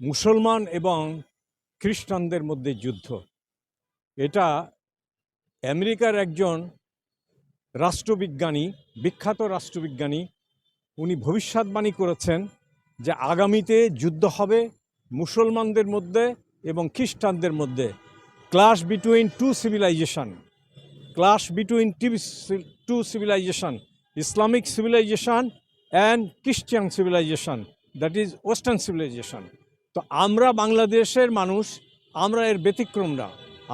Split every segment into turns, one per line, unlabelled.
মুসলমান এবং খ্রিস্টানদের মধ্যে যুদ্ধ। এটা আমেরিকার একজন রাষ্ট্রবিজ্ঞানী, বিখ্যাত রাষ্ট্রবিজ্ঞানী, উনি ভবিষ্যৎবাণী করেছেন যে আগামীতে যুদ্ধ হবে মুসলমানদের মধ্যে এবং খ্রিস্টানদের মধ্যে। Clash between two civilization. Clash between two civilization. Islamic civilization and Christian civilization, that is western civilization. তো আমরা বাংলাদেশের মানুষ, আমরা এর ব্যতিক্রম না।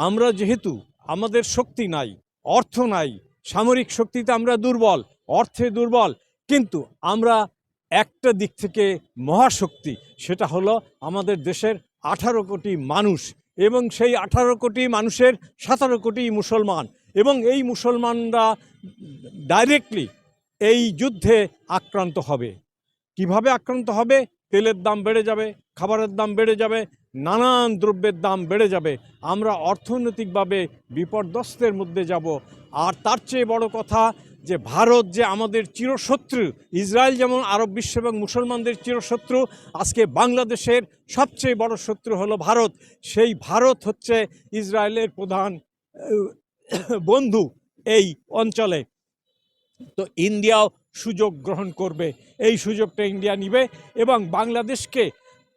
আমরা যেহেতু আমাদের শক্তি নাই, অর্থ নাই, সামরিক শক্তিতে আমরা দুর্বল, অর্থে দুর্বল, কিন্তু আমরা একটা দিক থেকে মহাশক্তি, সেটা হলো আমাদের দেশের আঠারো কোটি মানুষ এবং সেই আঠারো কোটি মানুষের সতেরো কোটি মুসলমান এবং এই মুসলমানরা ডাইরেক্টলি এই যুদ্ধে আক্রান্ত হবে। কীভাবে আক্রান্ত হবে? তেলের দাম বেড়ে যাবে, খাবারের দাম বেড়ে যাবে, নানান দ্রব্যের দাম বেড়ে যাবে। আমরা অর্থনৈতিকভাবে বিপর্যস্তের মধ্যে যাব। আর তার চেয়ে বড় কথা যে ভারত যে আমাদের চিরশত্রু, ইসরায়েল যেমন আরব বিশ্ব এবং মুসলমানদের চিরশত্রু, আজকে বাংলাদেশের সবচেয়ে বড় শত্রু হলো ভারত। সেই ভারত হচ্ছে ইসরায়েলের প্রধান বন্ধু এই অঞ্চলে। তো ইন্ডিয়াও সুযোগ গ্রহণ করবে। এই সুযোগটা ইন্ডিয়া নিবে এবং বাংলাদেশকে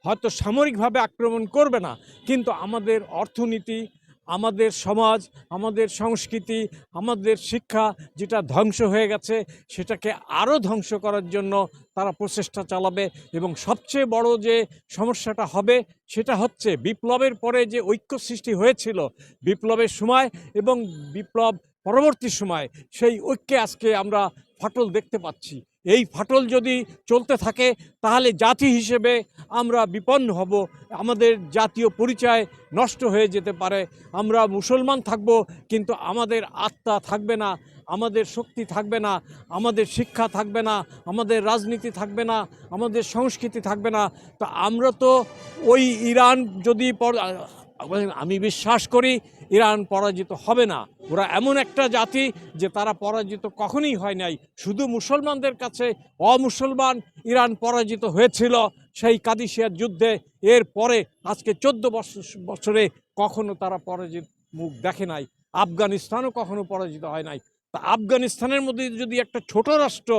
হয়তো সামরিকভাবে আক্রমণ করবে না, কিন্তু আমাদের অর্থনীতি, আমাদের সমাজ, আমাদের সংস্কৃতি, আমাদের শিক্ষা যেটা ধ্বংস হয়ে গেছে, সেটাকে আরও ধ্বংস করার জন্য তারা প্রচেষ্টা চালাবে এবং সবচেয়ে বড় যে সমস্যাটা হবে, সেটা হচ্ছে বিপ্লবের পরে যে ঐক্য সৃষ্টি হয়েছিল, বিপ্লবের সময় এবং বিপ্লব পরবর্তী সময় সেই ঐক্যে আজকে আমরা ফাটল দেখতে পাচ্ছি। এই ফাটল যদি চলতে থাকে, তাহলে জাতি হিসেবে আমরা বিপন্ন হব। আমাদের জাতীয় পরিচয় নষ্ট হয়ে যেতে পারে। আমরা মুসলমান থাকব, কিন্তু আমাদের আত্মা থাকবে না, আমাদের শক্তি থাকবে না, আমাদের শিক্ষা থাকবে না, আমাদের রাজনীতি থাকবে না, আমাদের সংস্কৃতি থাকবে না। তো আমরা তো ওই ইরান যদি আমি বিশ্বাস করি ইরান পরাজিত হবে না। ওরা এমন একটা জাতি যে তারা পরাজিত কখনোই হয় নাই। শুধু মুসলমানদের কাছে অমুসলমান ইরান পরাজিত হয়েছিল সেই কাদিসিয়ার যুদ্ধে। এর পরে আজকে চোদ্দ বছরে কখনো তারা পরাজিত মুখ দেখে নাই। আফগানিস্তানও কখনো পরাজিত হয় নাই। তা আফগানিস্তানের মধ্যে যদি একটা ছোট রাষ্ট্র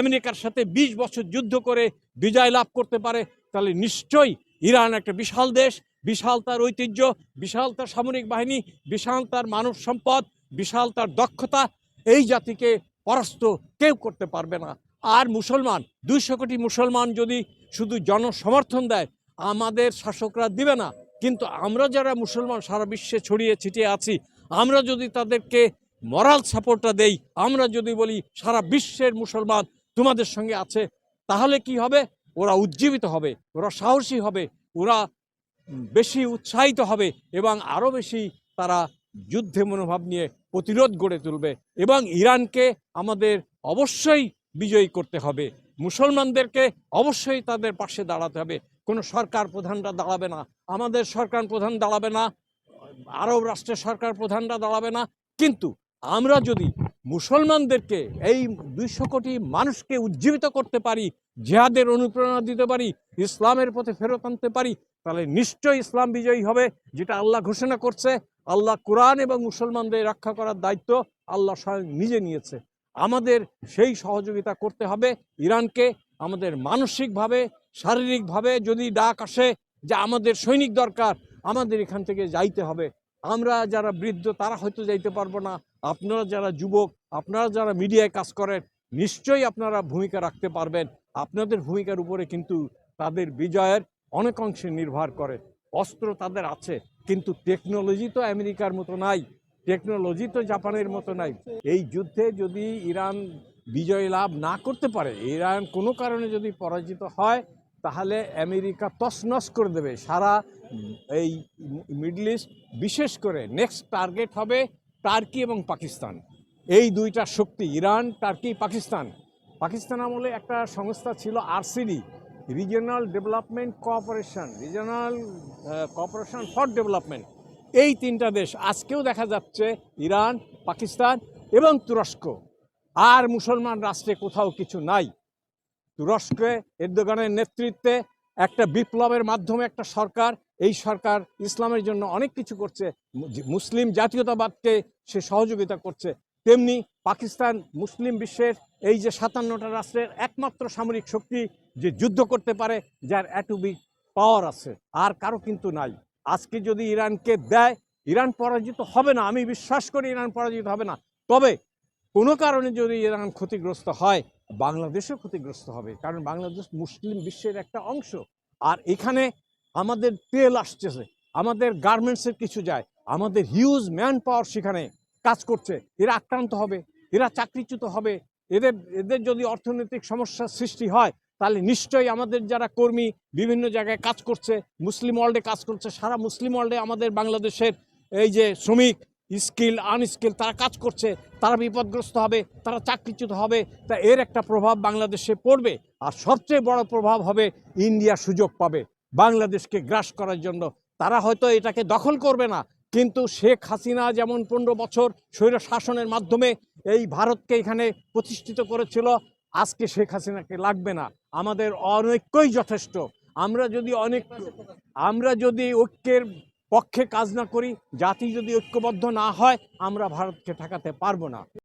আমেরিকার সাথে ২০ বছর যুদ্ধ করে বিজয় লাভ করতে পারে, তাহলে নিশ্চয়ই ইরান একটা বিশাল দেশ। বিশাল তার ঐতিহ্য, বিশাল তার সামরিক বাহিনী, বিশাল তার মানব সম্পদ, বিশাল তার দক্ষতা, এই জাতিকে পরাস্ত কেউ করতে পারবে না। আর মুসলমান, দুইশো কোটি মুসলমান যদি শুধু জনসমর্থন দেয়, আমাদের শাসকরা দিবে না। কিন্তু আমরা যারা মুসলমান, সারা বিশ্বে ছড়িয়ে ছিটিয়ে আছি, আমরা যদি তাদেরকে মরাল সাপোর্টটা দেই, আমরা যদি বলি, সারা বিশ্বের মুসলমান তোমাদের সঙ্গে আছে, তাহলে কি হবে? ওরা উজ্জীবিত হবে, ওরা সাহসী হবে, ওরা বেশি উৎসাহিত হবে এবং আরও বেশি তারা যুদ্ধে মনোভাব নিয়ে প্রতিরোধ গড়ে তুলবে এবং ইরানকে আমাদের অবশ্যই বিজয়ী করতে হবে। মুসলমানদেরকে অবশ্যই তাদের পাশে দাঁড়াতে হবে। কোনো সরকার প্রধানরা দাঁড়াবে না। আমাদের সরকার প্রধান দাঁড়াবে না। আরব রাষ্ট্রের সরকার প্রধানরা দাঁড়াবে না। কিন্তু আমরা যদি মুসলমানদেরকে এই দুইশো কোটি মানুষকে উজ্জীবিত করতে পারি, জেহাদের অনুপ্রেরণা দিতে পারি, ইসলামের পথে ফেরত আনতে পারি, তাহলে নিশ্চয়ই ইসলাম বিজয়ী হবে, যেটা আল্লাহ ঘোষণা করছে। আল্লাহ কোরআন এবং মুসলমানদের রক্ষা করার দায়িত্ব আল্লাহ স্বয়ং নিজে নিয়েছে। আমাদের সেই সহযোগিতা করতে হবে ইরানকে। আমাদের মানসিকভাবে, শারীরিকভাবে যদি ডাক আসে যে আমাদের সৈনিক দরকার, আমাদের এখান থেকে যাইতে হবে। আমরা যারা বৃদ্ধ, তারা হয়তো যাইতে পারব না। আপনারা যারা যুবক, আপনারা যারা মিডিয়ায় কাজ করেন, নিশ্চয়ই আপনারা ভূমিকা রাখতে পারবেন। আপনাদের ভূমিকার উপরে কিন্তু তাদের বিজয়ের অনেক অংশে নির্ভর করে। অস্ত্র তাদের আছে, কিন্তু টেকনোলজি তো আমেরিকার মতো নাই টেকনোলজি তো জাপানের মতো নাই। এই যুদ্ধে যদি ইরান বিজয় লাভ না করতে পারে, ইরান কোনো কারণে যদি পরাজিত হয়, তাহলে আমেরিকা তছনছ করে দেবে। সারা এই মিডল ইস্ট, বিশেষ করে নেক্সট টার্গেট হবে টার্কি এবং পাকিস্তান। এই দুইটা শক্তি, ইরান, টার্কি, পাকিস্তান। পাকিস্তান আমলে একটা সংস্থা ছিল RCD regional development cooperation regional cooperation for development এই তিনটা দেশ আজকেও দেখা যাচ্ছে ইরান, পাকিস্তান এবং তুরস্ক। আর মুসলমান রাষ্ট্রে কোথাও কিছু নাই। তুরস্কে এরদোগানের নেতৃত্বে একটা বিপ্লবের মাধ্যমে একটা সরকার এই সরকার ইসলামের জন্য অনেক কিছু করছে। মুসলিম জাতীয়তাবাদকে সে সহযোগিতা করছে। তেমনি পাকিস্তান মুসলিম বিশ্বের এই যে সাতান্নটা রাষ্ট্রের একমাত্র সামরিক শক্তি যে যুদ্ধ করতে পারে, যার অ্যাটমিক পাওয়ার আছে, আর কারও কিন্তু নাই। আজকে যদি ইরানকে দেয়, ইরান পরাজিত হবে না। আমি বিশ্বাস করি ইরান পরাজিত হবে না। তবে কোনো কারণে যদি ইরান ক্ষতিগ্রস্ত হয়, বাংলাদেশও ক্ষতিগ্রস্ত হবে। কারণ বাংলাদেশ মুসলিম বিশ্বের একটা অংশ। আর এখানে আমাদের তেল আসতেছে, আমাদের গার্মেন্টসের কিছু যায়, আমাদের হিউজ ম্যান পাওয়ার সেখানে কাজ করছে। এরা আক্রান্ত হবে, এরা চাকরিচ্যুত হবে, এদের এদের যদি অর্থনৈতিক সমস্যার সৃষ্টি হয়, তাহলে নিশ্চয়ই আমাদের যারা কর্মী বিভিন্ন জায়গায় কাজ করছে, মুসলিম ওয়ার্ল্ডে কাজ করছে, সারা মুসলিম ওয়ার্ল্ডে আমাদের বাংলাদেশের এই যে শ্রমিক স্কিল আনস্কিল তারা কাজ করছে, তারা বিপদগ্রস্ত হবে, তারা চাকরিচ্যুত হবে, তা এর একটা প্রভাব বাংলাদেশে পড়বে। আর সবচেয়ে বড় প্রভাব হবে ইন্ডিয়া সুযোগ পাবে। বাংলাদেশকে গ্রাস করার জন্য। তারা হয়তো এটাকে দখল করবে না, কিন্তু শেখ হাসিনা যেমন পনেরো বছর স্বৈর শাসনের মাধ্যমে এই ভারতকে এখানে প্রতিষ্ঠিত করেছিল, আজকে শেখ হাসিনাকে লাগবে না। আমাদের অনৈক্যই যথেষ্ট। আমরা যদি অনেক, আমরা যদি ঐক্যের পক্ষে কাজ না করি, জাতি যদি ঐক্যবদ্ধ না হয়, আমরা ভারতকে ঠেকাতে পারব না।